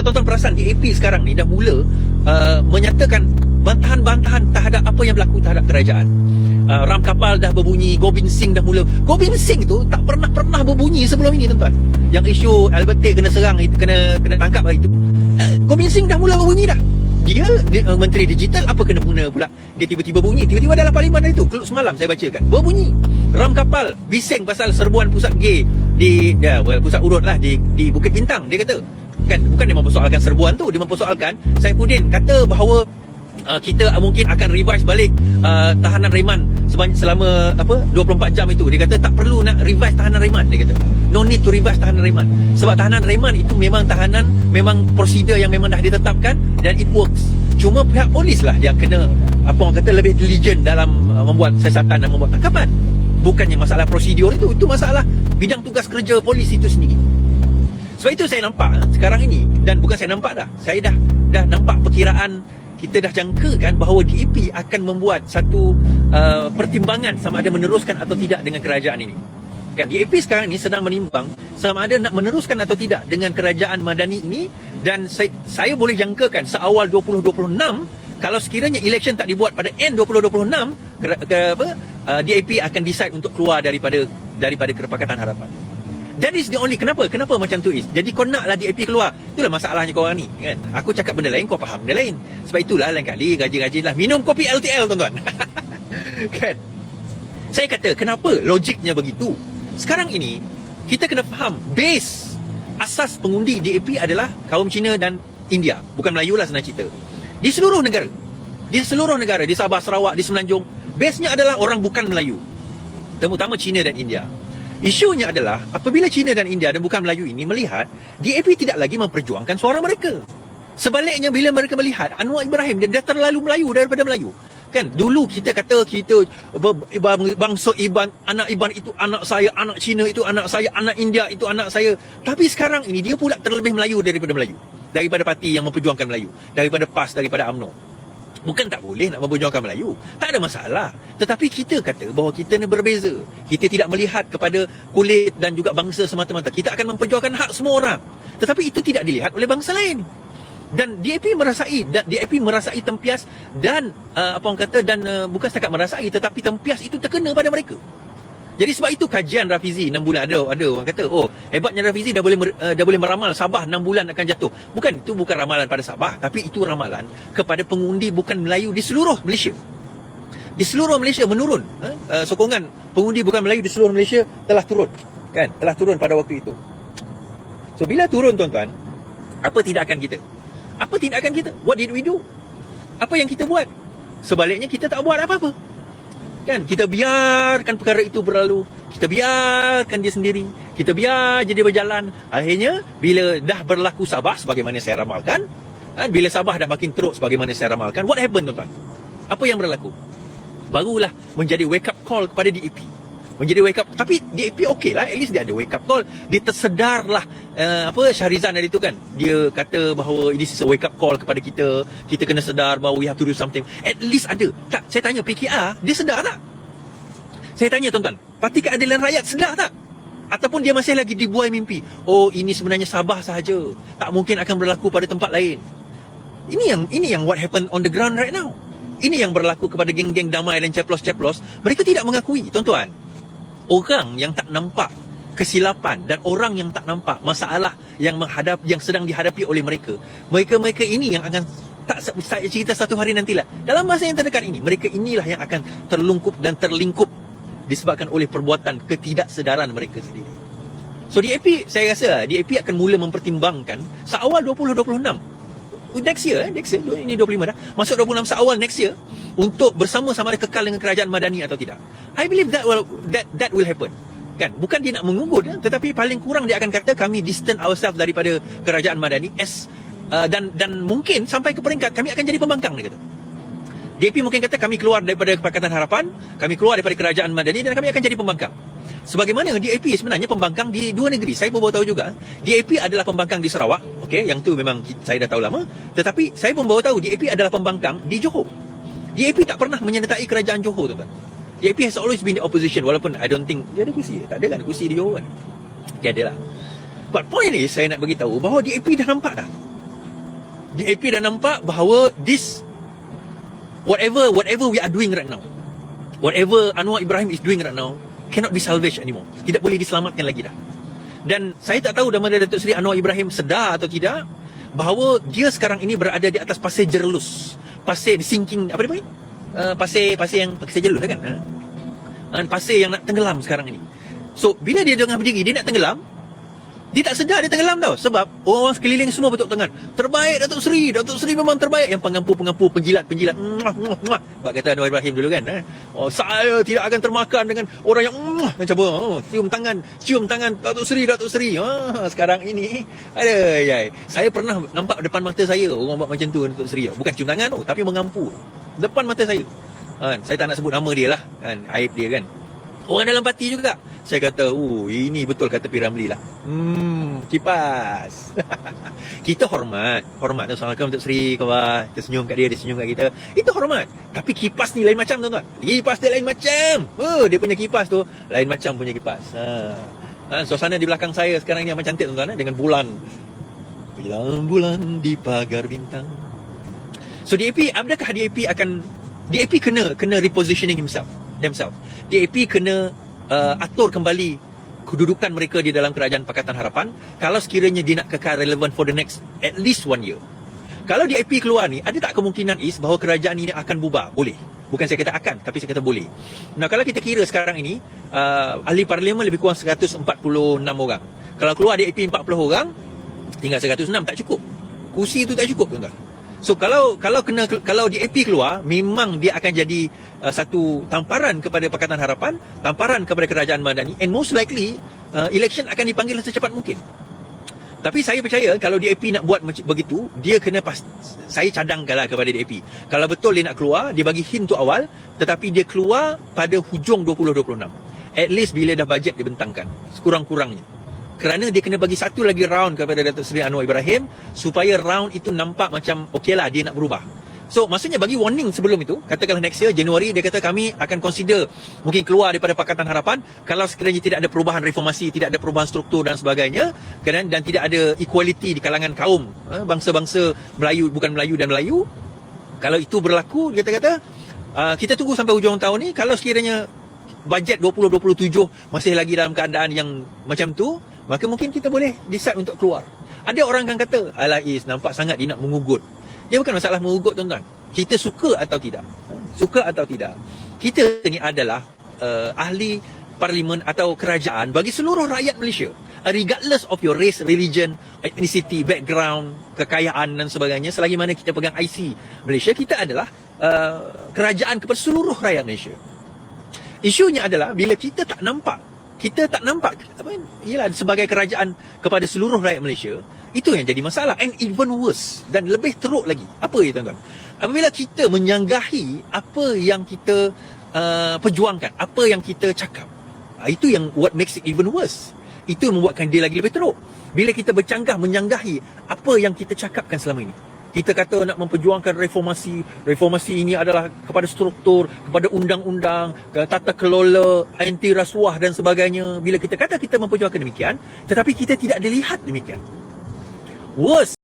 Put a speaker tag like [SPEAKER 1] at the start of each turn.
[SPEAKER 1] kalau tuan-tuan perasan DAP sekarang ni dah mula uh, menyatakan bantahan-bantahan terhadap apa yang berlaku terhadap kerajaan. Uh, ram kapal dah berbunyi, Gobind Singh dah mula. Gobind Singh tu tak pernah-pernah berbunyi sebelum ini tuan-tuan. Yang isu Albert Tay kena serang, itu kena kena tangkap hari itu. Uh, Gobind Singh dah mula berbunyi dah. Dia, dia uh, menteri digital apa kena guna pula dia tiba-tiba bunyi tiba-tiba dalam parlimen hari itu Keluk semalam saya bacakan berbunyi ram kapal bising pasal serbuan pusat gay di ya, well, pusat urut lah di di Bukit Bintang dia kata kan bukan dia mempersoalkan serbuan tu dia mempersoalkan Saifuddin. Kata bahawa uh, kita mungkin akan revise balik uh, tahanan reman sebanyak selama apa 24 jam itu. Dia kata tak perlu nak revise tahanan reman dia kata. No need to revise tahanan reman sebab tahanan reman itu memang tahanan memang prosedur yang memang dah ditetapkan dan it works. Cuma pihak polis lah yang kena apa orang kata lebih diligent dalam uh, membuat siasatan dan membuat tangkapan. Bukannya masalah prosedur itu itu masalah bidang tugas kerja polis itu sendiri sebab itu saya nampak sekarang ini dan bukan saya nampak dah. Saya dah dah nampak perkiraan kita dah jangkakan bahawa DAP akan membuat satu uh, pertimbangan sama ada meneruskan atau tidak dengan kerajaan ini. Kan DAP sekarang ini sedang menimbang sama ada nak meneruskan atau tidak dengan kerajaan Madani ini dan saya, saya boleh jangkakan seawal 2026 kalau sekiranya election tak dibuat pada end 2026 ke, ke apa uh, DAP akan decide untuk keluar daripada daripada Kerapakatan Harapan. That is the only kenapa kenapa macam tu is. Jadi kau naklah DAP keluar. Itulah masalahnya kau orang ni kan. Aku cakap benda lain kau faham benda lain. Sebab itulah lain kali gaji-gajilah minum kopi LTL tuan-tuan. kan. Saya kata kenapa logiknya begitu? Sekarang ini kita kena faham base asas pengundi DAP adalah kaum Cina dan India, bukan Melayu lah senang cerita. Di seluruh negara. Di seluruh negara, di Sabah, Sarawak, di Semenanjung, base-nya adalah orang bukan Melayu. Terutama Cina dan India. Isunya adalah apabila China dan India dan bukan Melayu ini melihat DAP tidak lagi memperjuangkan suara mereka. Sebaliknya bila mereka melihat Anwar Ibrahim dia, dia terlalu Melayu daripada Melayu. Kan dulu kita kata kita bangsa Iban, anak Iban itu anak saya, anak Cina itu anak saya, anak India itu anak saya. Tapi sekarang ini dia pula terlebih Melayu daripada Melayu. Daripada parti yang memperjuangkan Melayu, daripada PAS, daripada AMNO. Bukan tak boleh nak memperjuangkan Melayu. Tak ada masalah. Tetapi kita kata bahawa kita ni berbeza. Kita tidak melihat kepada kulit dan juga bangsa semata-mata. Kita akan memperjuangkan hak semua orang. Tetapi itu tidak dilihat oleh bangsa lain. Dan DAP merasai dan DAP merasai tempias dan uh, apa orang kata dan uh, bukan setakat merasai tetapi tempias itu terkena pada mereka. Jadi sebab itu kajian Rafizi 6 bulan ada ada orang kata oh hebatnya Rafizi dah boleh uh, dah boleh meramal Sabah 6 bulan akan jatuh. Bukan itu bukan ramalan pada Sabah tapi itu ramalan kepada pengundi bukan Melayu di seluruh Malaysia. Di seluruh Malaysia menurun uh, uh, sokongan pengundi bukan Melayu di seluruh Malaysia telah turun kan telah turun pada waktu itu. So bila turun tuan-tuan apa tindakan kita? Apa tindakan kita? What did we do? Apa yang kita buat? Sebaliknya kita tak buat apa-apa. Kan? Kita biarkan perkara itu berlalu. Kita biarkan dia sendiri. Kita biar je dia berjalan. Akhirnya, bila dah berlaku Sabah sebagaimana saya ramalkan, kan? bila Sabah dah makin teruk sebagaimana saya ramalkan, what happened tuan-tuan? Apa yang berlaku? Barulah menjadi wake up call kepada DAP. Menjadi wake up. Tapi DAP okey lah. At least dia ada wake up call. Dia tersedarlah uh, apa Syahrizan dari itu kan. Dia kata bahawa ini is a wake up call kepada kita. Kita kena sedar bahawa we have to do something. At least ada. Tak, saya tanya PKR, dia sedar tak? Saya tanya tuan-tuan, Parti Keadilan Rakyat sedar tak? Ataupun dia masih lagi dibuai mimpi. Oh, ini sebenarnya Sabah sahaja. Tak mungkin akan berlaku pada tempat lain. Ini yang ini yang what happened on the ground right now. Ini yang berlaku kepada geng-geng damai dan ceplos-ceplos. Mereka tidak mengakui, tuan-tuan orang yang tak nampak kesilapan dan orang yang tak nampak masalah yang menghadap yang sedang dihadapi oleh mereka. Mereka-mereka ini yang akan tak saya cerita satu hari nantilah. Dalam masa yang terdekat ini mereka inilah yang akan terlungkup dan terlingkup disebabkan oleh perbuatan ketidaksedaran mereka sendiri. So DAP saya rasa DAP akan mula mempertimbangkan seawal 2026 next year eh, next year ini 25 dah masuk 26 seawal next year untuk bersama sama ada kekal dengan kerajaan Madani atau tidak I believe that will that that will happen. Kan? Bukan dia nak mengunggut ya, tetapi paling kurang dia akan kata kami distant ourselves daripada kerajaan Madani as uh, dan dan mungkin sampai ke peringkat kami akan jadi pembangkang dia kata. DAP mungkin kata kami keluar daripada Pakatan Harapan, kami keluar daripada kerajaan Madani dan kami akan jadi pembangkang. Sebagaimana DAP sebenarnya pembangkang di dua negeri. Saya pun baru tahu juga. DAP adalah pembangkang di Sarawak. Okey, yang tu memang saya dah tahu lama. Tetapi saya pun baru tahu DAP adalah pembangkang di Johor. DAP tak pernah menyertai kerajaan Johor tuan-tuan. JP has always been the opposition walaupun I don't think dia ada kursi. Tak ada kan kursi di Johor kan. Dia ada lah. But point is saya nak bagi tahu bahawa DAP dah nampak dah. DAP dah nampak bahawa this whatever whatever we are doing right now whatever Anwar Ibrahim is doing right now cannot be salvaged anymore tidak boleh diselamatkan lagi dah dan saya tak tahu Damaria Datuk Seri Anwar Ibrahim sedar atau tidak bahawa dia sekarang ini berada di atas pasir jerlus. Pasir sinking apa dia panggil? Uh, pasir pasir yang pasir jerlus kan. Uh, pasir yang nak tenggelam sekarang ini. So bila dia tengah berdiri dia nak tenggelam dia tak sedar dia tenggelam tau Sebab orang-orang sekeliling semua betul tangan Terbaik Datuk Seri Datuk Seri memang terbaik Yang pengampu-pengampu Penjilat-penjilat Muah, muah, muah. Kata Anwar Ibrahim dulu kan eh? oh, Saya tidak akan termakan dengan Orang yang muah, oh, Cium tangan Cium tangan Datuk Seri Datuk Seri ah, Sekarang ini ada ya. Saya pernah nampak depan mata saya Orang buat macam tu Datuk Seri Bukan cium tangan tu Tapi mengampu Depan mata saya kan? Saya tak nak sebut nama dia lah kan? Aib dia kan Orang dalam parti juga. Saya kata Oh ini betul kata P. Ramlee lah. Hmm Kipas. Kita hormat. Hormat Assalamualaikum Datuk Seri Kawan Kita senyum kat dia Dia senyum kat kita. Itu hormat. Tapi kipas ni lain macam tuan-tuan. Kipas dia lain macam. Oh dia punya kipas tu Lain macam punya kipas. Ha. Ha, Suasana di belakang saya sekarang ni amat cantik tuan-tuan eh? Dengan bulan. Bulan-bulan di pagar bintang. So DAP Adakah DAP akan DAP kena Kena repositioning himself themselves. DAP kena uh, atur kembali kedudukan mereka di dalam kerajaan Pakatan Harapan kalau sekiranya dia nak kekal relevan for the next at least one year. Kalau DAP keluar ni, ada tak kemungkinan is bahawa kerajaan ini akan bubar? Boleh. Bukan saya kata akan, tapi saya kata boleh. Nah, kalau kita kira sekarang ini, uh, ahli parlimen lebih kurang 146 orang. Kalau keluar DAP 40 orang, tinggal 106 tak cukup. Kursi itu tak cukup tuan-tuan. So kalau kalau kena kalau DAP keluar memang dia akan jadi uh, satu tamparan kepada Pakatan Harapan, tamparan kepada kerajaan Madani and most likely uh, election akan dipanggil secepat mungkin. Tapi saya percaya kalau DAP nak buat begitu, dia kena pas saya cadangkanlah kepada DAP. Kalau betul dia nak keluar, dia bagi hint tu awal, tetapi dia keluar pada hujung 2026. At least bila dah bajet dibentangkan, sekurang-kurangnya kerana dia kena bagi satu lagi round kepada Datuk Seri Anwar Ibrahim supaya round itu nampak macam okey lah dia nak berubah. So maksudnya bagi warning sebelum itu Katakanlah next year Januari Dia kata kami akan consider Mungkin keluar daripada Pakatan Harapan Kalau sekiranya tidak ada perubahan reformasi Tidak ada perubahan struktur dan sebagainya Dan tidak ada equality di kalangan kaum eh, Bangsa-bangsa Melayu Bukan Melayu dan Melayu Kalau itu berlaku Dia kata-kata uh, Kita tunggu sampai hujung tahun ni Kalau sekiranya Bajet 2027 Masih lagi dalam keadaan yang Macam tu maka mungkin kita boleh decide untuk keluar. Ada orang kan kata, Alah Is, nampak sangat dia nak mengugut. Dia bukan masalah mengugut tuan-tuan. Kita suka atau tidak. Suka atau tidak. Kita ni adalah uh, ahli parlimen atau kerajaan bagi seluruh rakyat Malaysia. Regardless of your race, religion, ethnicity, background, kekayaan dan sebagainya. Selagi mana kita pegang IC Malaysia, kita adalah uh, kerajaan kepada seluruh rakyat Malaysia. Isunya adalah bila kita tak nampak kita tak nampak apa ialah sebagai kerajaan kepada seluruh rakyat Malaysia itu yang jadi masalah and even worse dan lebih teruk lagi. Apa ya tuan-tuan? Apabila kita menyanggahi apa yang kita uh, perjuangkan apa yang kita cakap uh, itu yang what makes it even worse. Itu membuatkan dia lagi lebih teruk. Bila kita bercanggah menyanggahi apa yang kita cakapkan selama ini kita kata nak memperjuangkan reformasi. Reformasi ini adalah kepada struktur kepada undang-undang tata kelola anti rasuah dan sebagainya. Bila kita kata kita memperjuangkan demikian tetapi kita tidak dilihat demikian. Worse